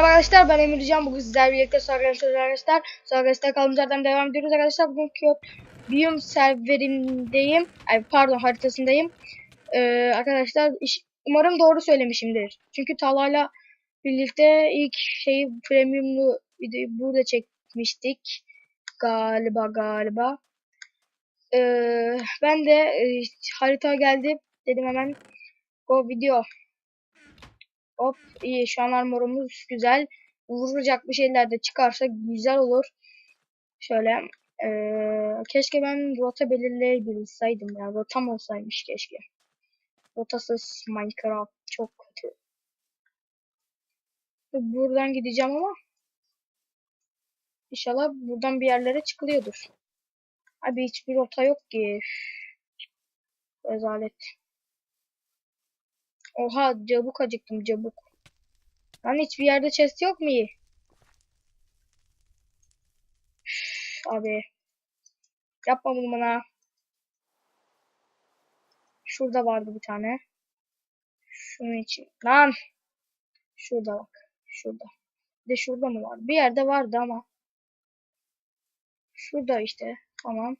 Arkadaşlar ben Emircan bugün sizlerle birlikte Sargı'nın arkadaşlar. Sargı'da kaldığımız yerden devam ediyoruz arkadaşlar. Bugünkü Biyom serverindeyim. Ay pardon haritasındayım. Ee, arkadaşlar iş, umarım doğru söylemişimdir. Çünkü Talha'yla birlikte ilk şeyi premiumlu videoyu burada çekmiştik. Galiba galiba. Ee, ben de e, harita geldi. Dedim hemen o video Hop iyi şu an armorumuz güzel. Vuracak bir şeyler de çıkarsa güzel olur. Şöyle ee, keşke ben rota belirleyebilseydim ya. Rotam olsaymış keşke. Rotasız Minecraft çok kötü. Buradan gideceğim ama İnşallah buradan bir yerlere çıkılıyordur. Abi hiçbir rota yok ki. Rezalet. Oha cabuk acıktım cabuk. Lan hiçbir yerde chest yok mu? Üf, abi. Yapma bunu bana. Şurada vardı bir tane. Şunun için. Lan. Şurada bak. Şurada. Bir de şurada mı var? Bir yerde vardı ama. Şurada işte. Tamam.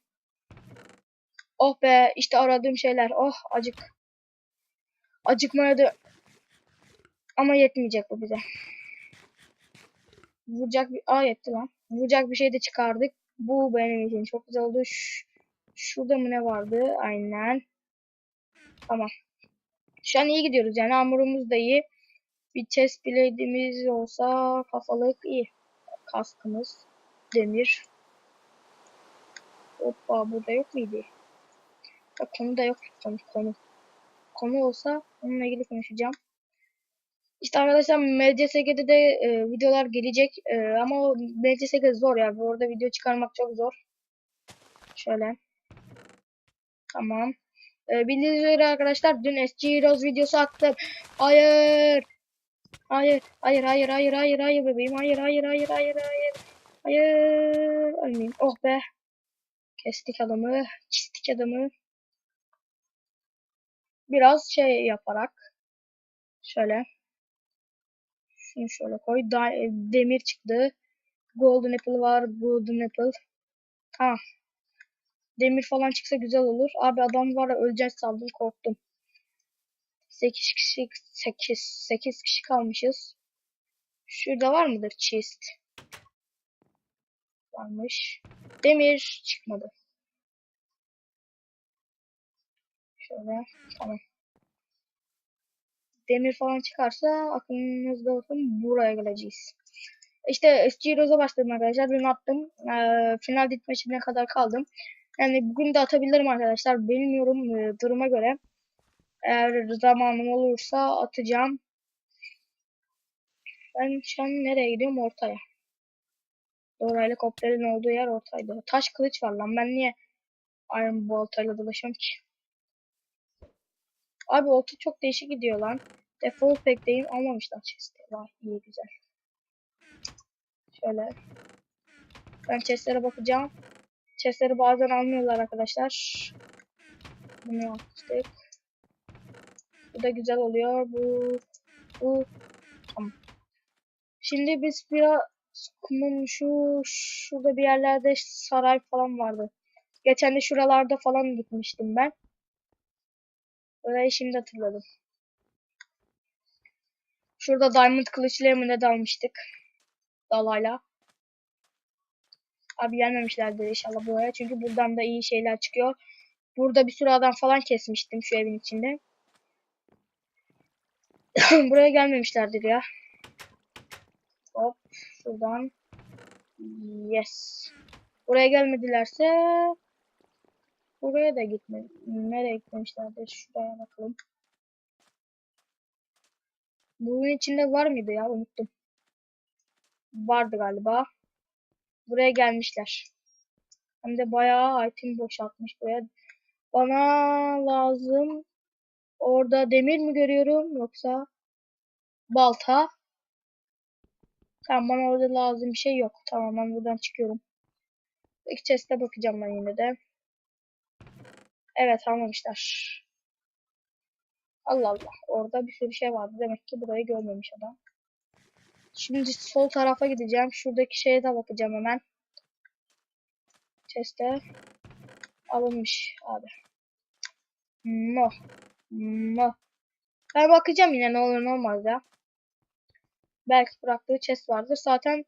Oh be. işte aradığım şeyler. Oh acık. Acıkmaya da ama yetmeyecek bu bize. Vuracak bir... Aa yetti lan. Vuracak bir şey de çıkardık. Bu benim için çok güzel oldu. Ş Şurada mı ne vardı? Aynen. Tamam. Şu an iyi gidiyoruz yani. Hamurumuz da iyi. Bir chest blade'imiz olsa kafalık iyi. Kaskımız. Demir. Hoppa burada yok muydu? Ya, konu da yok. Konu, konu. Konu olsa onunla ilgili konuşacağım. İşte arkadaşlar MCSG'de de e, videolar gelecek e, ama MCSG zor ya. Yani. Orada video çıkarmak çok zor. Şöyle. Tamam. E, bildiğiniz üzere arkadaşlar dün SG Heroes videosu attım. Hayır. Hayır. Hayır hayır hayır hayır hayır bebeğim. Hayır hayır hayır hayır hayır. Hayır. Ölmeyeyim. Oh be. Kestik adamı. Kestik adamı. Biraz şey yaparak. Şöyle. Şunu şöyle koy. Da e, demir çıktı. Golden apple var. Golden apple. Tamam. Demir falan çıksa güzel olur. Abi adam var ya öleceğiz sandım korktum. 8 kişi 8 8 kişi kalmışız. Şurada var mıdır chest? Varmış. Demir çıkmadı. Şöyle tamam demir falan çıkarsa aklınızda olsun buraya geleceğiz. İşte Rose'a başladım arkadaşlar. Dün attım. Ee, final dit maçına kadar kaldım. Yani bugün de atabilirim arkadaşlar. Bilmiyorum e, duruma göre. Eğer zamanım olursa atacağım. Ben şu an nereye gidiyorum? Ortaya. Doğru helikopterin olduğu yer ortaydı. Taş kılıç var lan. Ben niye Iron Bolt'ayla dolaşıyorum ki? Abi olta çok değişik gidiyor lan. Default pack'teyim almamışlar chest'i. Var iyi güzel. Şöyle. Ben chest'lere bakacağım. Chest'leri bazen almıyorlar arkadaşlar. Bunu yaptık. Bu da güzel oluyor. Bu bu tamam. Şimdi biz biraz kum şu şurada bir yerlerde saray falan vardı. Geçen de şuralarda falan gitmiştim ben. Orayı şimdi hatırladım. Şurada Diamond kılıçlı mı dalmıştık. Dalayla. Abi gelmemişlerdir inşallah buraya. Çünkü buradan da iyi şeyler çıkıyor. Burada bir sürü adam falan kesmiştim şu evin içinde. buraya gelmemişlerdir ya. Hop şuradan. Yes. Buraya gelmedilerse buraya da gitme. Nereye gitmemişlerdir? Şuraya bakalım. Bunun içinde var mıydı ya? Unuttum. Vardı galiba. Buraya gelmişler. Hem de bayağı item boşaltmış buraya. Bana lazım. Orada demir mi görüyorum yoksa balta? Tamam bana orada lazım bir şey yok. Tamam ben buradan çıkıyorum. İlk chest'e bakacağım ben yine de. Evet almamışlar. Allah Allah. Orada bir sürü şey vardı. Demek ki burayı görmemiş adam. Şimdi sol tarafa gideceğim. Şuradaki şeye de bakacağım hemen. Chest'e alınmış abi. No. No. Ben bakacağım yine ne olur ne olmaz ya. Belki bıraktığı chest vardır. Zaten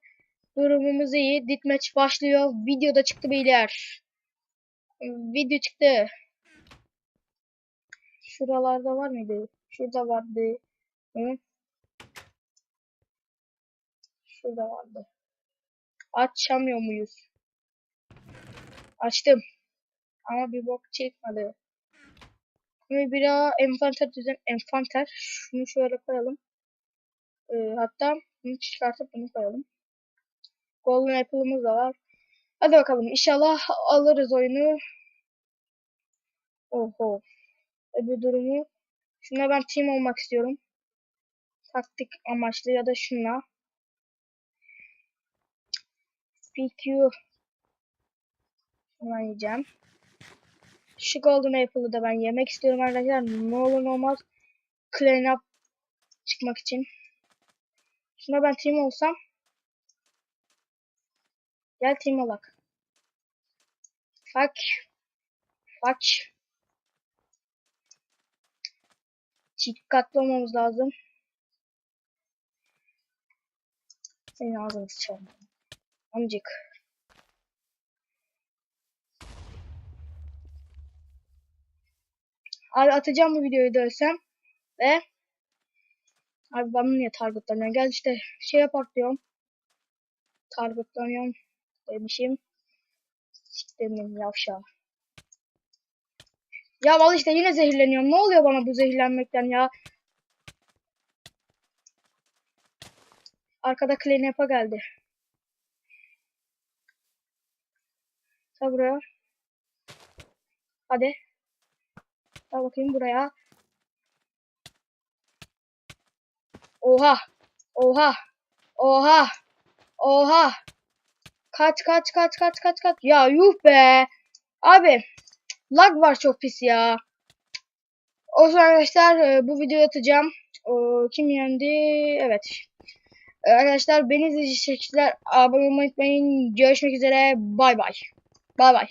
durumumuz iyi. Ditmatch başlıyor. Video da çıktı beyler. Video çıktı. Şuralarda var mıydı? Şurada vardı. Hı? Şurada vardı. Açamıyor muyuz? Açtım. Ama bir bok çıkmadı. Şimdi bir daha envanter düzen envanter. Şunu şöyle koyalım. Ee, hatta bunu çıkartıp bunu koyalım. Golden Apple'ımız da var. Hadi bakalım. İnşallah alırız oyunu. Oho. Öbür durumu. Şuna ben team olmak istiyorum. Taktik amaçlı ya da şuna. PQ. Şuna yiyeceğim. Şu Golden Apple'ı da ben yemek istiyorum arkadaşlar. Ne olur ne olmaz. Clean up çıkmak için. Şuna ben team olsam. Gel team olak. Fuck. Fuck. Dikkatli olmamız lazım. Senin ağzını sıçarım. Amcık. Abi atacağım bu videoyu da ölsem. Ve Abi ben niye targetlanıyorum? Gel işte şey yapak diyorum. Targetlanıyorum demişim. Siktirin yavşağı. Ya al işte yine zehirleniyorum. Ne oluyor bana bu zehirlenmekten ya? Arkada Cleanup'a geldi. Gel buraya. Hadi. Gel bakayım buraya. Oha. Oha. Oha. Oha. Kaç kaç kaç kaç kaç kaç. Ya yuh be. Abi. Lag var çok pis ya. O zaman arkadaşlar e, bu videoyu atacağım. Kim yendi? Evet. E, Arkadaşlar beni izleyiciler abone olmayı unutmayın. Görüşmek üzere. Bay bay. Bay bay.